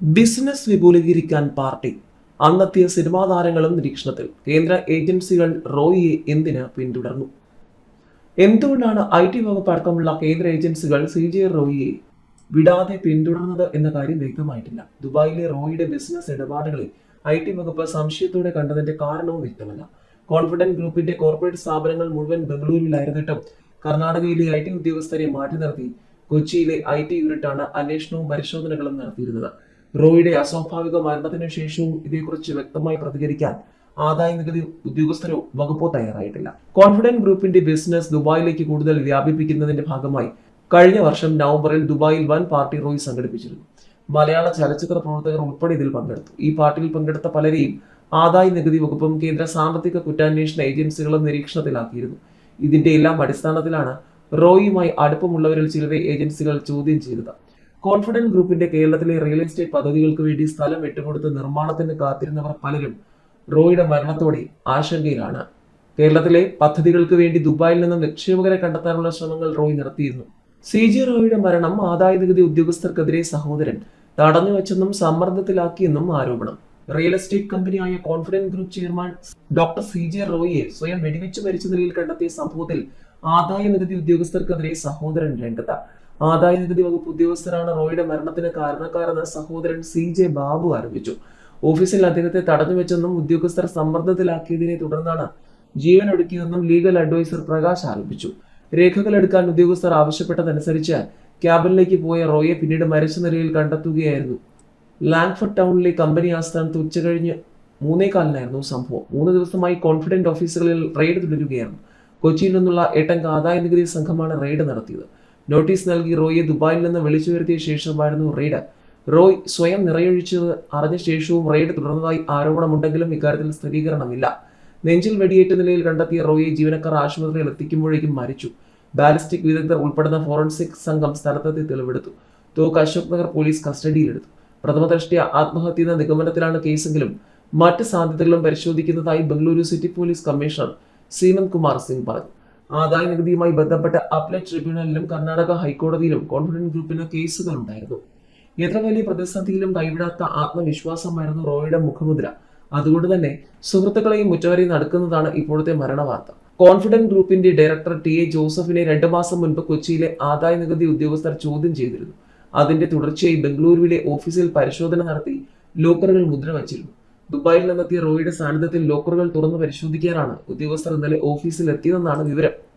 Business വിപുലീകരിക്കാൻ party അന്നത്തെ cinema താരങ്ങളും നിരീക്ഷണത്തിൽ. കേന്ദ്ര ഏജൻസികൾ റോയിയെ എന്തിന് പിന്തുടർന്നു? എന്തുകൊണ്ടാണ് ഐ ടി വകുപ്പ് അടക്കമുള്ള കേന്ദ്ര ഏജൻസികൾ സി ജെ റോയിയെ വിടാതെ പിന്തുടർന്നത് എന്ന കാര്യം വ്യക്തമായിട്ടില്ല. ദുബായിലെ റോയിയുടെ ബിസിനസ് ഇടപാടുകളിൽ ഐ ടി വകുപ്പ് സംശയത്തോടെ കണ്ടതിന്റെ കാരണവും വ്യക്തമല്ല. കോൺഫിഡന്റ് ഗ്രൂപ്പിന്റെ കോർപ്പറേറ്റ് സ്ഥാപനങ്ങൾ മുഴുവൻ ബംഗളൂരുവിലായിരുന്നിട്ടും കർണാടകയിലെ ഐ ടി ഉദ്യോഗസ്ഥരെ മാറ്റി നിർത്തി. കൊച്ചിയിലെ ഐ ടി യൂണിറ്റാണ് അന്വേഷണവും പരിശോധനകളും നടത്തിയിരുന്നത്. റോയിയുടെ അസ്വാഭാവിക മരണത്തിന് ശേഷവും ഇതേക്കുറിച്ച് വ്യക്തമായി പ്രതികരിക്കാൻ ആദായ നികുതി ഉദ്യോഗസ്ഥരോ വകുപ്പോ തയ്യാറായിട്ടില്ല. കോൺഫിഡന്റ് ഗ്രൂപ്പിന്റെ ബിസിനസ് ദുബായിലേക്ക് കൂടുതൽ വ്യാപിപ്പിക്കുന്നതിന്റെ ഭാഗമായി കഴിഞ്ഞ വർഷം നവംബറിൽ ദുബായിൽ വൻ പാർട്ടി റോയ് സംഘടിപ്പിച്ചിരുന്നു. മലയാള ചലച്ചിത്ര പ്രവർത്തകർ ഉൾപ്പെടെ ഇതിൽ പങ്കെടുത്തു. ഈ പാർട്ടിയിൽ പങ്കെടുത്ത പലരെയും ആദായ നികുതി വകുപ്പും കേന്ദ്ര സാമ്പത്തിക കുറ്റാന്വേഷണ ഏജൻസികളും നിരീക്ഷണത്തിലാക്കിയിരുന്നു. ഇതിന്റെ എല്ലാം അടിസ്ഥാനത്തിലാണ് റോയിയുമായി അടുപ്പമുള്ളവരിൽ ചിലരെ ഏജൻസികൾ ചോദ്യം ചെയ്തത്. കോൺഫിഡന്റ് ഗ്രൂപ്പിന്റെ കേരളത്തിലെ റിയൽ എസ്റ്റേറ്റ് പദ്ധതികൾക്ക് വേണ്ടി സ്ഥലം വിട്ടുകൊടുത്ത് നിർമ്മാണത്തിന് കാത്തിരുന്നവർ പലരും റോയുടെ മരണത്തോടെ ആശങ്കയിലാണ്. കേരളത്തിലെ പദ്ധതികൾക്ക് വേണ്ടി ദുബായിൽ നിന്നും നിക്ഷേപകരെ കണ്ടെത്താനുള്ള ശ്രമങ്ങൾ റോയ് നടത്തിയിരുന്നു സി ജി റോയുടെ മരണം ആദായ നികുതി ഉദ്യോഗസ്ഥർക്കെതിരെ സഹോദരൻ തടഞ്ഞുവെച്ചെന്നും സമ്മർദ്ദത്തിലാക്കിയെന്നും ആരോപണം. റിയൽ എസ്റ്റേറ്റ് കമ്പനിയായ confident group chairman doctor C J റോയിയെ സ്വയം വെടിവെച്ച് മരിച്ച നിലയിൽ കണ്ടെത്തിയ സംഭവത്തിൽ ആദായ നികുതി ഉദ്യോഗസ്ഥർക്കെതിരെ സഹോദരൻ രംഗത്ത് ആദായ നികുതി വകുപ്പ് ഉദ്യോഗസ്ഥരാണ് റോയിയുടെ മരണത്തിന് കാരണക്കാരെന്ന് സഹോദരൻ സി ജെ ബാബു ആരോപിച്ചു. ഓഫീസിൽ അദ്ദേഹത്തെ തടഞ്ഞുവെച്ചെന്നും ഉദ്യോഗസ്ഥർ സമ്മർദ്ദത്തിലാക്കിയതിനെ തുടർന്നാണ് ജീവൻ ഒടുക്കിയതെന്നും ലീഗൽ അഡ്വൈസർ പ്രകാശ് ആരോപിച്ചു. രേഖകൾ എടുക്കാൻ ഉദ്യോഗസ്ഥർ ആവശ്യപ്പെട്ടതനുസരിച്ച് ക്യാബിനിലേക്ക് പോയ റോയെ പിന്നീട് മരിച്ച നിലയിൽ കണ്ടെത്തുകയായിരുന്നു. ലാങ്ഫർഡ് ടൗണിലെ കമ്പനി ആസ്ഥാനത്ത് ഉച്ചകഴിഞ്ഞ് മൂന്നേകാലിനായിരുന്നു സംഭവം. മൂന്ന് ദിവസമായി കോൺഫിഡന്റ് ഓഫീസുകളിൽ റെയ്ഡ് തുടരുകയായിരുന്നു. കൊച്ചിയിൽ നിന്നുള്ള എട്ടംഗ ആദായ നികുതി സംഘമാണ് റെയ്ഡ് നടത്തിയത്. നോട്ടീസ് നൽകി റോയിയെ ദുബായിൽ നിന്ന് വിളിച്ചു വരുത്തിയ ശേഷമായിരുന്നു റെയ്ഡ്. റോയ് സ്വയം നിറയൊഴിച്ചത് അറിഞ്ഞ ശേഷവും റെയ്ഡ് തുടർന്നതായി ആരോപണമുണ്ടെങ്കിലും ഇക്കാര്യത്തിൽ സ്ഥിരീകരണമില്ല. നെഞ്ചിൽ വെടിയേറ്റ നിലയിൽ കണ്ടെത്തിയ റോയെ ജീവനക്കാർ ആശുപത്രിയിൽ എത്തിക്കുമ്പോഴേക്കും മരിച്ചു. ബാലിസ്റ്റിക് വിദഗ്ധർ ഉൾപ്പെടുന്ന ഫോറൻസിക് സംഘം സ്ഥലത്തെത്തി തെളിവെടുത്തു. തോക്ക് അശോക് നഗർ പോലീസ് കസ്റ്റഡിയിലെടുത്തു. പ്രഥമദൃഷ്ടിയ ആത്മഹത്യ എന്ന നിഗമനത്തിലാണ് കേസെങ്കിലും മറ്റ് സാധ്യതകളും പരിശോധിക്കുന്നതായി Bengaluru city police commissioner Seemanth Kumar Singh പറഞ്ഞു. ആദായ നികുതിയുമായി ബന്ധപ്പെട്ട് അപ്പലേറ്റ് ട്രിബ്യൂണലിലും കർണാടക ഹൈക്കോടതിയിലും കോൺഫിഡന്റ് ഗ്രൂപ്പിന് കേസുകൾ ഉണ്ടായിരുന്നു എത്ര വലിയ പ്രതിസന്ധിയിലും കൈവിടാത്ത ആത്മവിശ്വാസമായിരുന്നു റോയുടെ മുഖമുദ്ര. അതുകൊണ്ട് തന്നെ സുഹൃത്തുക്കളെയും മുറ്റവരെയും നടക്കുന്നതാണ് ഇപ്പോഴത്തെ മരണവാർത്ത. കോൺഫിഡന്റ് ഗ്രൂപ്പിന്റെ ഡയറക്ടർ ടി എ ജോസഫിനെ രണ്ടു മാസം മുൻപ് കൊച്ചിയിലെ ആദായ നികുതി ഉദ്യോഗസ്ഥർ ചോദ്യം ചെയ്തിരുന്നു. അതിന്റെ തുടർച്ചയായി ബംഗളൂരുവിലെ ഓഫീസിൽ പരിശോധന നടത്തി ലോക്കറുകൾ മുദ്ര വച്ചിരുന്നു. ദുബായിൽ നിന്നെത്തിയ റോയിയുടെ സാന്നിധ്യത്തിൽ ലോക്കറുകൾ തുറന്ന് പരിശോധിക്കാനാണ് ഉദ്യോഗസ്ഥർ ഇന്നലെ ഓഫീസിൽ എത്തിയതെന്നാണ് വിവരം.